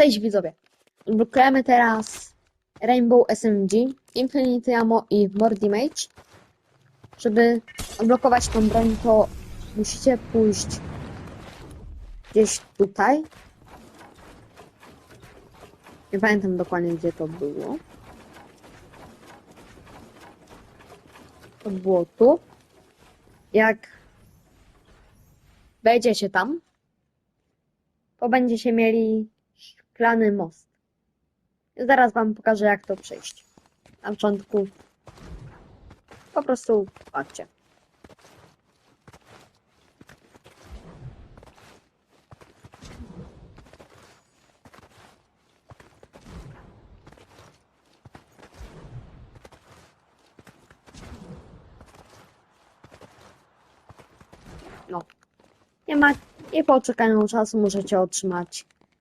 Cześć widzowie. Blokujemy teraz Rainbow SMG, Infinity Ammo i Mage. Żeby odblokować tą broń, to musicie pójść gdzieś tutaj. Nie pamiętam dokładnie, gdzie to było. To było tu. Jak wejdziecie tam, to będziecie mieli szklany most. Zaraz wam pokażę, jak to przejść. Na początku po prostu patrzcie. No. Nie ma, nie po czekaniu czasu możecie otrzymać